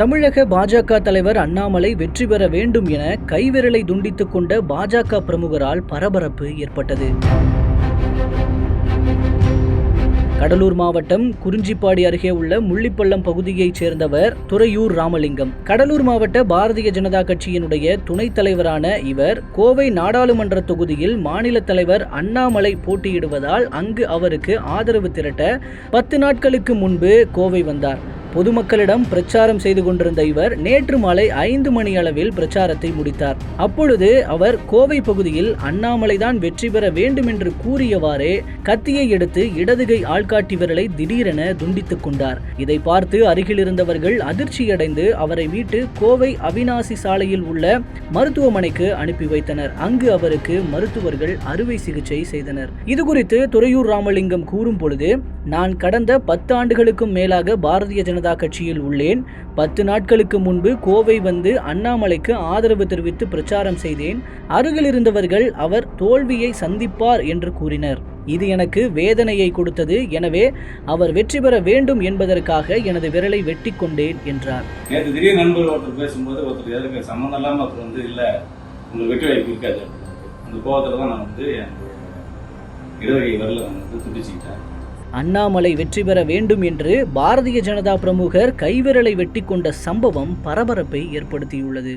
தமிழக பாஜக தலைவர் அண்ணாமலை வெற்றி பெற வேண்டும் என கைவிரலை துண்டித்துக் கொண்ட பாஜக பிரமுகரால் பரபரப்பு ஏற்பட்டது. கடலூர் மாவட்டம் குறிஞ்சிப்பாடி அருகே உள்ள முள்ளிப்பள்ளம் பகுதியைச் சேர்ந்தவர் துறையூர் ராமலிங்கம். கடலூர் மாவட்ட பாரதிய ஜனதா கட்சியினுடைய துணைத் தலைவரான இவர் கோவை நாடாளுமன்ற தொகுதியில் மாநில தலைவர் அண்ணாமலை போட்டியிடுவதால் அங்கு அவருக்கு ஆதரவு திரட்ட பத்து நாட்களுக்கு முன்பு கோவை வந்தார். பொதுமக்களிடம் பிரச்சாரம் செய்து கொண்டிருந்த இவர் நேற்று மாலை ஐந்து மணி அளவில் பிரச்சாரத்தை முடித்தார். அப்பொழுது அவர் கோவை பகுதியில் அண்ணாமலைதான் வெற்றி பெற வேண்டும் என்று கூறியவாறே கத்தியை எடுத்து இடதுகை ஆள்காட்டி விரலை திடீரென துண்டித்துக் கொண்டார். இதை பார்த்து அருகில் இருந்தவர்கள் அதிர்ச்சியடைந்து அவரை மீட்டு கோவை அவினாசி சாலையில் உள்ள மருத்துவமனைக்கு அனுப்பி வைத்தனர். அங்கு அவருக்கு மருத்துவர்கள் அறுவை சிகிச்சை செய்தனர். இதுகுறித்து துறையூர் ராமலிங்கம் கூறும் பொழுது நான் கடந்த பத்து ஆண்டுகளுக்கும் மேலாக பாரதிய ஜனதா ஜனதா கட்சியில் உள்ளேன். பத்து நாட்களுக்கு முன்பு கோவை வந்து அண்ணாமலைக்கு ஆதரவு தெரிவித்து பிரச்சாரம் செய்தேன். அருகில் இருந்தவர்கள் அவர் தோல்வியை சந்திப்பார் என்று கூறினர். இது எனக்கு வேதனையை கொடுத்தது. எனவே அவர் வெற்றி பெற வேண்டும் என்பதற்காக எனது விரலை வெட்டி கொண்டேன் என்றார். நேற்று திடீர் நண்பர் ஒருத்தர் பேசும்போது ஒருத்தர் எதற்கு சம்மந்தம் இல்லாமல் ஒருத்தர் வந்து இல்லை உங்களுக்கு வெற்றி வாய்ப்பு இருக்காது அந்த கோபத்தில் தான் நான் வந்து என் இடவகை வரல. நான் வந்து துடிச்சுக்கிட்டேன் அண்ணாமலை வெற்றி பெற வேண்டும் என்று பாரதிய ஜனதா பிரமுகர் கைவிரலை வெட்டி கொண்ட சம்பவம் பரபரப்பை ஏற்படுத்தியுள்ளது.